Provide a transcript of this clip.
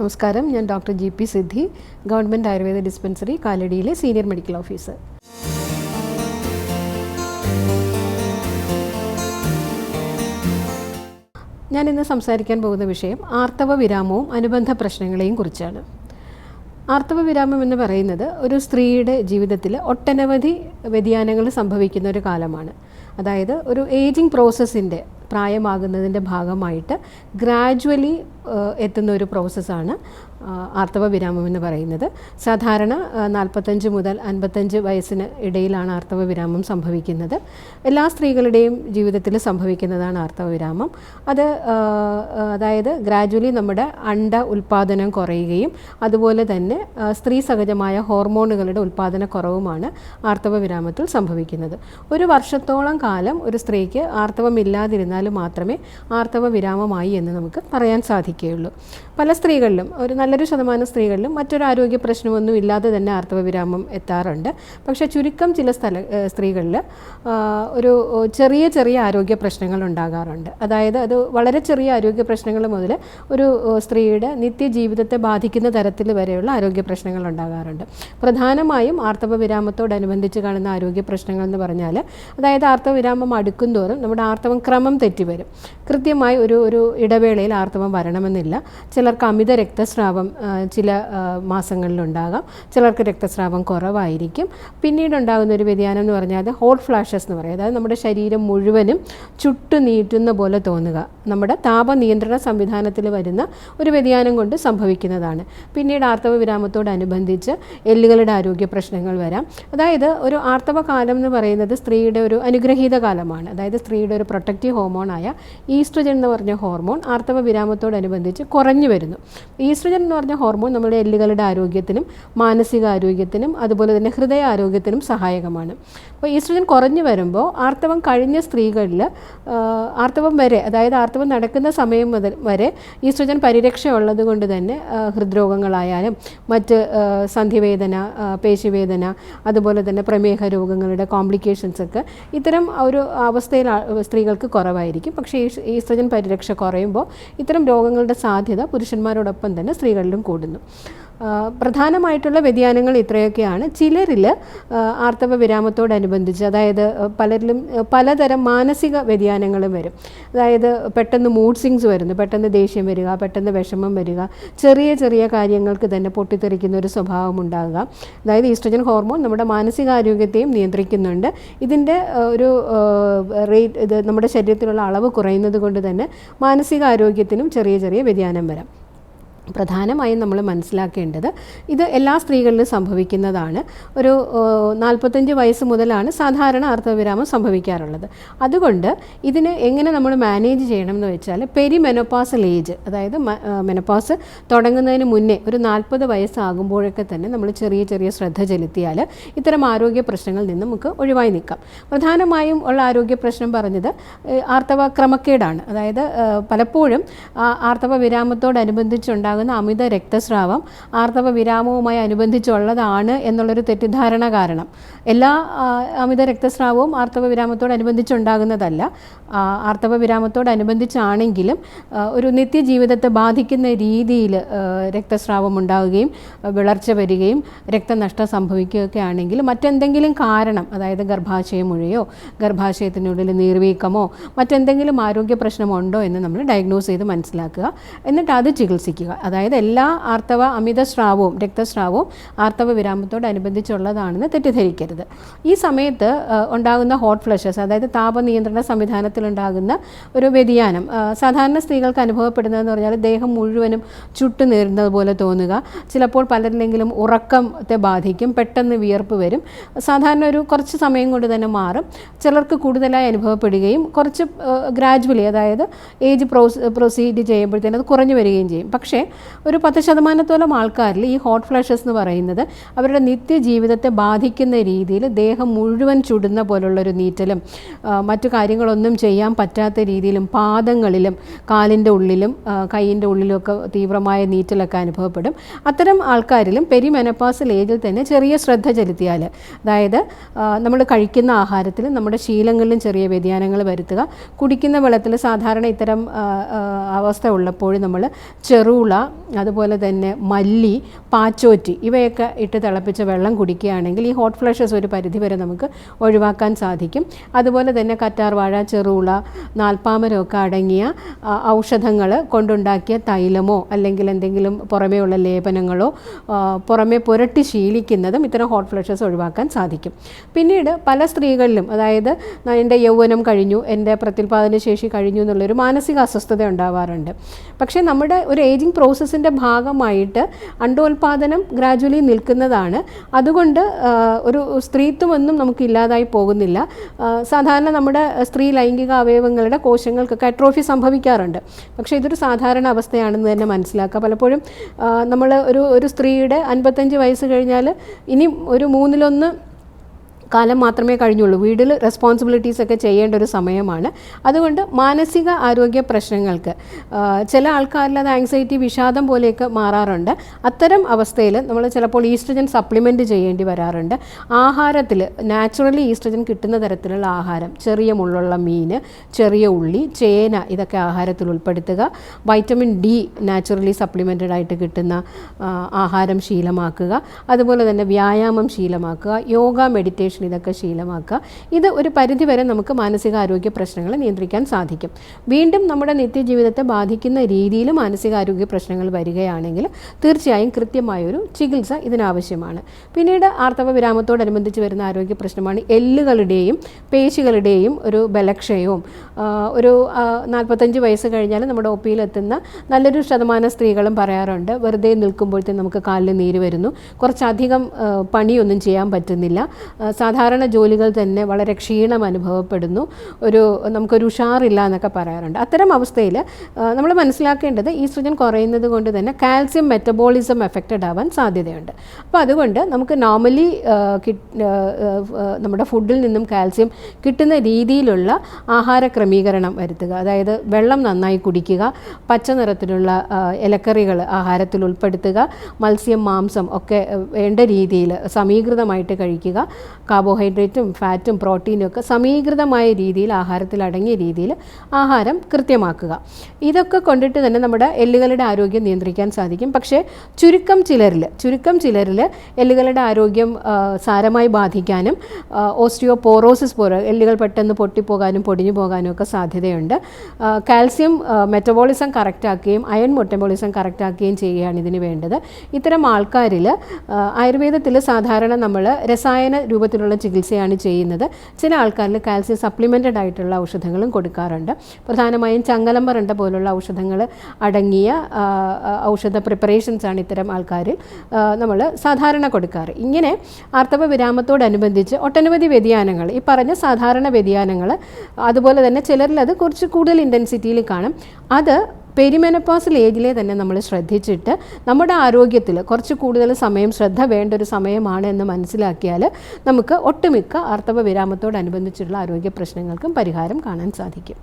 നമസ്കാരം. ഞാൻ doctor G P Siddhi government Ayurveda dispensary കാലടിയിലെ senior medical officer. ഞാൻ ഇന്ന് സംസാരിക്കാൻ പോകുന്ന വിഷയം ആർത്തവ വിരാമവും അനുബന്ധ പ്രശ്നങ്ങളെയും കുറിച്ചാണ്. ആർത്തവ വിരാമം എന്ന് പറയുന്നത് ഒരു സ്ത്രീയുടെ ജീവിതത്തിൽ ഒട്ടനവധി വ്യതിയാനങ്ങൾ സംഭവിക്കുന്ന ഒരു കാലമാണ്. അതായത് ഒരു ഏജിങ് പ്രോസസ്സിന്റെ പ്രായമാകുന്നതിന്റെ ഭാഗമായിട്ട് ഗ്രാജുവലി എത്തുന്ന ഒരു പ്രോസസ്സാണ്. ആർത്തവ വിരാമം എന്ന് പറയുന്നത്. സാധാരണ നാൽപ്പത്തഞ്ച് മുതൽ അൻപത്തഞ്ച് വയസ്സിന് ഇടയിലാണ് ആർത്തവ വിരാമം സംഭവിക്കുന്നത്. എല്ലാ സ്ത്രീകളുടെയും ജീവിതത്തിൽ സംഭവിക്കുന്നതാണ് ആർത്തവ വിരാമം. അത് അതായത് ഗ്രാജുവലി നമ്മുടെ അണ്ട ഉൽപ്പാദനം കുറയുകയും അതുപോലെ തന്നെ സ്ത്രീ സഹജമായ ഹോർമോണുകളുടെ ഉൽപ്പാദന കുറവുമാണ് ആർത്തവ വിരാമത്തിൽ സംഭവിക്കുന്നത്. ഒരു വർഷത്തോളം കാലം ഒരു സ്ത്രീക്ക് ആർത്തവമില്ലാതിരുന്നാൽ മാത്രമേ ആർത്തവ വിരാമമായി എന്ന് നമുക്ക് പറയാൻ സാധിക്കുകയുള്ളൂ. പല സ്ത്രീകളിലും ഒരു നല്ലൊരു ശതമാനം സ്ത്രീകളിലും മറ്റൊരു ആരോഗ്യ പ്രശ്നമൊന്നും ഇല്ലാതെ തന്നെ ആർത്തവവിരാമം എത്താറുണ്ട്. പക്ഷേ ചുരുക്കം ചില സ്ഥല സ്ത്രീകളിൽ ഒരു ചെറിയ ചെറിയ ആരോഗ്യ പ്രശ്നങ്ങൾ ഉണ്ടാകാറുണ്ട്. അതായത് അത് വളരെ ചെറിയ ആരോഗ്യ പ്രശ്നങ്ങൾ മുതൽ ഒരു സ്ത്രീയുടെ നിത്യജീവിതത്തെ ബാധിക്കുന്ന തരത്തിൽ വരെയുള്ള ആരോഗ്യ പ്രശ്നങ്ങൾ ഉണ്ടാകാറുണ്ട്. പ്രധാനമായും ആർത്തവവിരാമത്തോടനുബന്ധിച്ച് കാണുന്ന ആരോഗ്യ പ്രശ്നങ്ങൾ എന്ന് പറഞ്ഞാൽ അതായത് ആർത്തവവിരാമം അടുക്കും തോറും നമ്മുടെ ആർത്തവം ക്രമം തെറ്റി വരും കൃത്യമായി ഒരു ഒരു ഇടവേളയിൽ ആർത്തവം വരണമെന്നില്ല. ചിലർക്ക് അമിത രക്തസ്രാവം ആ, ചില മാസങ്ങളിലുണ്ടാകാം. ചിലർക്ക് രക്തസ്രാവം കുറവായിരിക്കും. പിന്നീട് ഉണ്ടാകുന്ന ഒരു വ്യതിയാനം എന്ന് പറഞ്ഞാൽ അത് ഹോട്ട് ഫ്ലാഷസ് എന്ന് പറയും. അതായത് നമ്മുടെ ശരീരം മുഴുവനും ചുട്ടു നീട്ടുന്ന പോലെ തോന്നുക. നമ്മുടെ താപനിയന്ത്രണ സംവിധാനത്തിൽ വരുന്ന ഒരു വ്യതിയാനം കൊണ്ട് സംഭവിക്കുന്നതാണ്. പിന്നീട് ആർത്തവ വിരാമത്തോടനുബന്ധിച്ച് എല്ലുകളുടെ ആരോഗ്യ പ്രശ്നങ്ങൾ വരാം. അതായത് ഒരു ആർത്തവ കാലം എന്ന് പറയുന്നത് സ്ത്രീയുടെ ഒരു അനുഗ്രഹീത കാലമാണ്. അതായത് സ്ത്രീയുടെ ഒരു പ്രൊട്ടക്റ്റീവ് ഹോർമോണായ ഈസ്ട്രജൻ എന്ന് പറഞ്ഞ ഹോർമോൺ ആർത്തവ വിരാമത്തോടനുബന്ധിച്ച് കുറഞ്ഞു വരുന്നു. ഈസ്ട്രജൻ എന്ന് പറഞ്ഞ ഹോർമോൺ നമ്മുടെ എല്ലുകളുടെ ആരോഗ്യത്തിനും മാനസിക ആരോഗ്യത്തിനും അതുപോലെ തന്നെ ഹൃദയ ആരോഗ്യത്തിനും സഹായകമാണ്. അപ്പോൾ ഈസ്ട്രജൻ കുറഞ്ഞു വരുമ്പോൾ ആർത്തവം കഴിഞ്ഞ സ്ത്രീകളിൽ ആർത്തവം വരെ അതായത് ആർത്തവം നടക്കുന്ന സമയം മുതൽ വരെ ഈസ്ട്രജൻ പരിരക്ഷ ഉള്ളത് കൊണ്ട് തന്നെ ഹൃദ്രോഗങ്ങളായാലും മറ്റ് സന്ധിവേദന പേശിവേദന അതുപോലെ തന്നെ പ്രമേഹ രോഗങ്ങളുടെ കോംപ്ലിക്കേഷൻസ് ഒക്കെ ഇത്തരം ഒരു അവസ്ഥയിൽ സ്ത്രീകൾക്ക് കുറവായിരിക്കും. പക്ഷേ ഈസ്ട്രജൻ പരിരക്ഷ കുറയുമ്പോൾ ഇത്തരം രോഗങ്ങളുടെ സാധ്യത പുരുഷന്മാരോടൊപ്പം തന്നെ സ്ത്രീകളിലും കൂടുന്നു. പ്രധാനമായിട്ടുള്ള വ്യതിയാനങ്ങൾ ഇത്രയൊക്കെയാണ്. ചിലരിൽ ആർത്തവ വിരാമത്തോടനുബന്ധിച്ച് അതായത് പലരിലും പലതരം മാനസിക വ്യതിയാനങ്ങളും വരും. അതായത് പെട്ടെന്ന് മൂഡ് സിങ്സ് വരുന്നു പെട്ടെന്ന് ദേഷ്യം വരിക പെട്ടെന്ന് വിഷമം വരിക ചെറിയ ചെറിയ കാര്യങ്ങൾക്ക് തന്നെ പൊട്ടിത്തെറിക്കുന്ന ഒരു സ്വഭാവം ഉണ്ടാകുക. അതായത് ഈസ്ട്രജൻ ഹോർമോൺ നമ്മുടെ മാനസികാരോഗ്യത്തെയും നിയന്ത്രിക്കുന്നുണ്ട്. ഇതിന്റെ ഒരു റേറ്റ് ഇത് നമ്മുടെ ശരീരത്തിലുള്ള അളവ് കുറയുന്നത് കൊണ്ട് തന്നെ മാനസികാരോഗ്യത്തിനും ചെറിയ ചെറിയ വ്യതിയാനം വരാം. പ്രധാനമായും നമ്മൾ മനസ്സിലാക്കേണ്ടത് ഇത് എല്ലാ സ്ത്രീകളിലും സംഭവിക്കുന്നതാണ്. ഒരു നാൽപ്പത്തഞ്ച് വയസ്സ് മുതലാണ് സാധാരണ അർത്ഥവിരാമം സംഭവിക്കാറുള്ളത്. അതുകൊണ്ട് ഇതിന് എങ്ങനെ നമ്മൾ മാനേജ് ചെയ്യണം എന്ന് വെച്ചാൽ പെരിമെനോപ്പാസൽ ഏജ് അതായത് മെനോപ്പാസ് തുടങ്ങുന്നതിന് മുന്നേ ഒരു നാൽപ്പത് വയസ്സാകുമ്പോഴൊക്കെ തന്നെ നമ്മൾ ചെറിയ ചെറിയ ശ്രദ്ധ ചെലുത്തിയാൽ ഇത്തരം ആരോഗ്യ പ്രശ്നങ്ങളിൽ നിന്ന് നമുക്ക് ഒഴിവായി നിൽക്കാം. പ്രധാനമായും ഉള്ള ആരോഗ്യ പ്രശ്നം പറഞ്ഞത് ആർത്തവ ക്രമക്കേടാണ്. അതായത് പലപ്പോഴും ആർത്തവ ആർത്തവ വിരാമത്തോടനുബന്ധിച്ചുണ്ടാകുന്ന അമിത രക്തസ്രാവം ആർത്തവ വിരാമവുമായി അനുബന്ധിച്ചുള്ളതാണ് എന്നുള്ളൊരു തെറ്റിദ്ധാരണ കാരണം. എല്ലാ അമിത രക്തസ്രാവവും ആർത്തവ വിരാമത്തോടനുബന്ധിച്ചുണ്ടാകുന്നതല്ല ആർത്തവ വിരാമത്തോടനുബന്ധിച്ചാണെങ്കിലും ഒരു നിത്യജീവിതത്തെ ബാധിക്കുന്ന രീതിയിൽ രക്തസ്രാവം ഉണ്ടാവുകയും വിളർച്ച വരികയും രക്തനഷ്ടം സംഭവിക്കുകയൊക്കെ ആണെങ്കിൽ മറ്റെന്തെങ്കിലും കാരണം അതായത് ഗർഭാശയ മുഴയോ ഗർഭാശയത്തിനുള്ളിൽ നീർവീക്കമോ മറ്റെന്തെങ്കിലും ആരോഗ്യ പ്രശ്നമുണ്ടോ എന്ന് നമ്മൾ ഡയഗ്നോസ് ചെയ്ത് മനസ്സിലാക്കുക. എന്നിട്ട് അത് ചികിത്സിക്കുക. അതായത് എല്ലാ ആർത്തവ അമിത സ്രാവവും രക്തസ്രാവവും ആർത്തവ വിരാമത്തോടനുബന്ധിച്ചുള്ളതാണെന്ന് തെറ്റിദ്ധരിക്കരുത്. ഈ സമയത്ത് ഉണ്ടാകുന്ന ഹോട്ട് ഫ്ലഷസ് അതായത് താപനിയന്ത്രണ സംവിധാനത്തിലുണ്ടാകുന്ന ഒരു വ്യതിയാനം സാധാരണ സ്ത്രീകൾക്ക് അനുഭവപ്പെടുന്നതെന്ന് പറഞ്ഞാൽ ദേഹം മുഴുവനും ചുട്ടു നേരുന്നത് പോലെ തോന്നുക ചിലപ്പോൾ പലരിലെങ്കിലും ഉറക്കത്തെ ബാധിക്കും പെട്ടെന്ന് വിയർപ്പ് വരും സാധാരണ ഒരു കുറച്ച് സമയം കൊണ്ട് തന്നെ മാറും ചിലർക്ക് കൂടുതലായി അനുഭവപ്പെടുകയും കുറച്ച് ഗ്രാജുവലി അതായത് ഏജ് പ്രോസ് പ്രൊസീഡ് ചെയ്യുമ്പോഴത്തേനും അത് കുറഞ്ഞു വരികയും ചെയ്യും. പക്ഷേ ഒരു പത്ത് ശതമാനത്തോളം ആൾക്കാരിൽ ഈ ഹോട്ട് ഫ്ലാഷസ് എന്ന് പറയുന്നത് അവരുടെ നിത്യജീവിതത്തെ ബാധിക്കുന്ന രീതിയിൽ ദേഹം മുഴുവൻ ചുടുന്ന പോലുള്ളൊരു നീറ്റലും മറ്റു കാര്യങ്ങളൊന്നും ചെയ്യാൻ പറ്റാത്ത രീതിയിലും പാദങ്ങളിലും കാലിന്റെ ഉള്ളിലും കൈയിന്റെ ഉള്ളിലുമൊക്കെ തീവ്രമായ നീറ്റലൊക്കെ അനുഭവപ്പെടും. അത്തരം ആൾക്കാരിലും പെരിമെനപ്പാസൽ ഏജിൽ തന്നെ ചെറിയ ശ്രദ്ധ ചെലുത്തിയാൽ അതായത് നമ്മൾ കഴിക്കുന്ന ആഹാരത്തിൽ നമ്മുടെ ശീലങ്ങളിലും ചെറിയ വ്യതിയാനങ്ങൾ വരുത്തുക. കുടിക്കുന്ന വെള്ളത്തിൽ സാധാരണ ഇത്തരം അവസ്ഥ ഉള്ളപ്പോൾ നമ്മൾ ചെറുള അതുപോലെ തന്നെ മല്ലി പാച്ചോറ്റി ഇവയൊക്കെ ഇട്ട് തിളപ്പിച്ച വെള്ളം കുടിക്കുകയാണെങ്കിൽ ഈ ഹോട്ട് ഫ്ലഷസ് ഒരു പരിധിവരെ നമുക്ക് ഒഴിവാക്കാൻ സാധിക്കും. അതുപോലെ തന്നെ കറ്റാർവാഴ ചെറുള നാൽപ്പാമരമൊക്കെ അടങ്ങിയ ഔഷധങ്ങൾ കൊണ്ടുണ്ടാക്കിയ തൈലമോ അല്ലെങ്കിൽ എന്തെങ്കിലും പുറമേ ഉള്ള ലേപനങ്ങളോ പുറമെ പുരട്ടി ശീലിക്കുന്നതും ഇത്തരം ഹോട്ട് ഫ്ലഷസ് ഒഴിവാക്കാൻ സാധിക്കും. പിന്നീട് പല സ്ത്രീകളിലും അതായത് എന്റെ യൗവനം കഴിഞ്ഞു എന്റെ പ്രത്യുൽപാദന ശേഷി കഴിഞ്ഞു എന്നുള്ളൊരു മാനസിക അസ്വസ്ഥത ഉണ്ടാവാറുണ്ട്. പക്ഷേ നമ്മുടെ ഒരു ഏജിങ് പ്രോസസ്സിന്റെ ഭാഗമായിട്ട് അണ്ടോൽപാദനം ഗ്രാജുവലി നിൽക്കുന്നതാണ്. അതുകൊണ്ട് ഒരു സ്ത്രീത്വമൊന്നും നമുക്ക് ഇല്ലാതായി പോകുന്നില്ല സാധാരണ നമ്മുടെ സ്ത്രീ ലൈംഗിക അവയവങ്ങളുടെ കോശങ്ങൾക്കൊക്കെ അട്രോഫി സംഭവിക്കാറുണ്ട്. പക്ഷേ ഇതൊരു സാധാരണ അവസ്ഥയാണെന്ന് തന്നെ മനസ്സിലാക്കുക പലപ്പോഴും നമ്മൾ ഒരു ഒരു സ്ത്രീയുടെ അൻപത്തഞ്ച് വയസ്സ് കഴിഞ്ഞാൽ ഇനി ഒരു മൂന്നിലൊന്ന് കാലം മാത്രമേ കഴിഞ്ഞുള്ളൂ. വീട്ടിൽ റെസ്പോൺസിബിലിറ്റീസ് ഒക്കെ ചെയ്യേണ്ട ഒരു സമയമാണ്. അതുകൊണ്ട് മാനസിക ആരോഗ്യ പ്രശ്നങ്ങൾക്ക് ചില ആൾക്കാരിൽ അത് ആങ്സൈറ്റി വിഷാദം പോലെയൊക്കെ മാറാറുണ്ട്. അത്തരം അവസ്ഥയിൽ നമ്മൾ ചിലപ്പോൾ ഈസ്ട്രജൻ സപ്ലിമെന്റ് ചെയ്യേണ്ടി വരാറുണ്ട്. ആഹാരത്തിൽ നാച്ചുറലി ഈസ്ട്രജൻ കിട്ടുന്ന തരത്തിലുള്ള ആഹാരം ചെറിയ മുള്ളുള്ള മീൻ ചെറിയ ഉള്ളി ചേന ഇതൊക്കെ ആഹാരത്തിൽ ഉൾപ്പെടുത്തുക. വൈറ്റമിൻ ഡി നാച്ചുറലി സപ്ലിമെന്റഡ് ആയിട്ട് കിട്ടുന്ന ആഹാരം ശീലമാക്കുക. അതുപോലെ തന്നെ വ്യായാമം ശീലമാക്കുക. യോഗ മെഡിറ്റേഷൻ ഇതൊക്കെ ശീലമാക്കുക. ഇത് ഒരു പരിധിവരെ നമുക്ക് മാനസികാരോഗ്യ പ്രശ്നങ്ങൾ നിയന്ത്രിക്കാൻ സാധിക്കും. വീണ്ടും നമ്മുടെ നിത്യജീവിതത്തെ ബാധിക്കുന്ന രീതിയിൽ മാനസികാരോഗ്യ പ്രശ്നങ്ങൾ വരികയാണെങ്കിൽ തീർച്ചയായും കൃത്യമായൊരു ചികിത്സ ഇതിനാവശ്യമാണ്. പിന്നീട് ആർത്തവ വിരാമത്തോടനുബന്ധിച്ച് വരുന്ന ആരോഗ്യ പ്രശ്നമാണ് എല്ലുകളുടെയും പേശികളുടെയും ഒരു ബലക്ഷയവും. ഒരു നാൽപ്പത്തഞ്ച് വയസ്സ് കഴിഞ്ഞാൽ നമ്മുടെ ഒ പിയിലെത്തുന്ന നല്ലൊരു ശതമാനം സ്ത്രീകളും പറയാറുണ്ട് വെറുതെ നിൽക്കുമ്പോഴത്തേക്കും നമുക്ക് കാലിൽ നീര് വരുന്നു. കുറച്ചധികം പണിയൊന്നും ചെയ്യാൻ പറ്റുന്നില്ല. സാധാരണ ജോലികൾ തന്നെ വളരെ ക്ഷീണം അനുഭവപ്പെടുന്നു. ഒരു നമുക്കൊരു ഉഷാറില്ല എന്നൊക്കെ പറയാറുണ്ട്. അത്തരം അവസ്ഥയിൽ നമ്മൾ മനസ്സിലാക്കേണ്ടത് ഈസ്ട്രജൻ കുറയുന്നത് കൊണ്ട് തന്നെ കാൽസ്യം മെറ്റബോളിസം എഫക്റ്റഡ് ആവാൻ സാധ്യതയുണ്ട്. അപ്പോൾ അതുകൊണ്ട് നമുക്ക് നോർമലി നമ്മുടെ ഫുഡിൽ നിന്നും കാൽസ്യം കിട്ടുന്ന രീതിയിലുള്ള ആഹാര ക്രമീകരണം വരുത്തുക. അതായത് വെള്ളം നന്നായി കുടിക്കുക പച്ച നിറത്തിലുള്ള ഇലക്കറികൾ ആഹാരത്തിൽ ഉൾപ്പെടുത്തുക മത്സ്യം മാംസം ഒക്കെ വേണ്ട രീതിയിൽ സമീകൃതമായിട്ട് കഴിക്കുക കാർബോഹൈഡ്രേറ്റും ഫാറ്റും പ്രോട്ടീനും ഒക്കെ സമീകൃതമായ രീതിയിൽ ആഹാരത്തിൽ അടങ്ങിയ രീതിയിൽ ആഹാരം കൃത്യമാക്കുക. ഇതൊക്കെ കൊണ്ടിട്ട് തന്നെ നമ്മുടെ എല്ലുകളുടെ ആരോഗ്യം നിയന്ത്രിക്കാൻ സാധിക്കും. പക്ഷേ ചുരുക്കം ചിലരിൽ ചുരുക്കം ചിലരിൽ എല്ലുകളുടെ ആരോഗ്യം സാരമായി ബാധിക്കാനും ഓസ്റ്റിയോപോറോസിസ് പോലെ എല്ലുകൾ പെട്ടെന്ന് പൊട്ടിപ്പോകാനും പൊടിഞ്ഞു പോകാനും ഒക്കെ സാധ്യതയുണ്ട്. കാൽസ്യം മെറ്റബോളിസം കറക്റ്റാക്കുകയും അയൺ മെറ്റബോളിസം കറക്റ്റാക്കുകയും ചെയ്യുകയാണ് ഇതിന് വേണ്ടത്. ഇത്തരം ആൾക്കാരിൽ ആയുർവേദത്തിൽ സാധാരണ നമ്മൾ രസായന രൂപത്തിലുള്ള ചികിത്സയാണ് ചെയ്യുന്നത്. ചില ആൾക്കാരിൽ കാൽസ്യം സപ്ലിമെന്റഡ് ആയിട്ടുള്ള ഔഷധങ്ങളും കൊടുക്കാറുണ്ട്. പ്രധാനമായും ചങ്ങലമ്പറണ്ട പോലുള്ള ഔഷധങ്ങൾ അടങ്ങിയ ഔഷധ പ്രിപ്പറേഷൻസ് ആണ് ഇത്തരം ആൾക്കാരിൽ നമ്മൾ സാധാരണ കൊടുക്കാറ്. ഇങ്ങനെ ആർത്തവ വിരാമത്തോടനുബന്ധിച്ച് ഒട്ടനവധി വ്യതിയാനങ്ങൾ ഈ പറഞ്ഞ സാധാരണ വ്യതിയാനങ്ങൾ അതുപോലെ തന്നെ ചിലരിൽ അത് കുറച്ച് കൂടുതൽ ഇന്റൻസിറ്റിയിൽ കാണും. അത് പെരിമെനപ്പോസൽ ഏജിലെ തന്നെ നമ്മൾ ശ്രദ്ധിച്ചിട്ട് നമ്മുടെ ആരോഗ്യത്തിൽ കുറച്ച് കൂടുതൽ സമയം ശ്രദ്ധ വേണ്ട ഒരു സമയമാണ് എന്ന് മനസ്സിലാക്കിയാൽ നമുക്ക് ഒട്ടുമിക്ക ആർത്തവ വിരാമത്തോടനുബന്ധിച്ചുള്ള ആരോഗ്യ പ്രശ്നങ്ങൾക്കും പരിഹാരം കാണാൻ സാധിക്കും.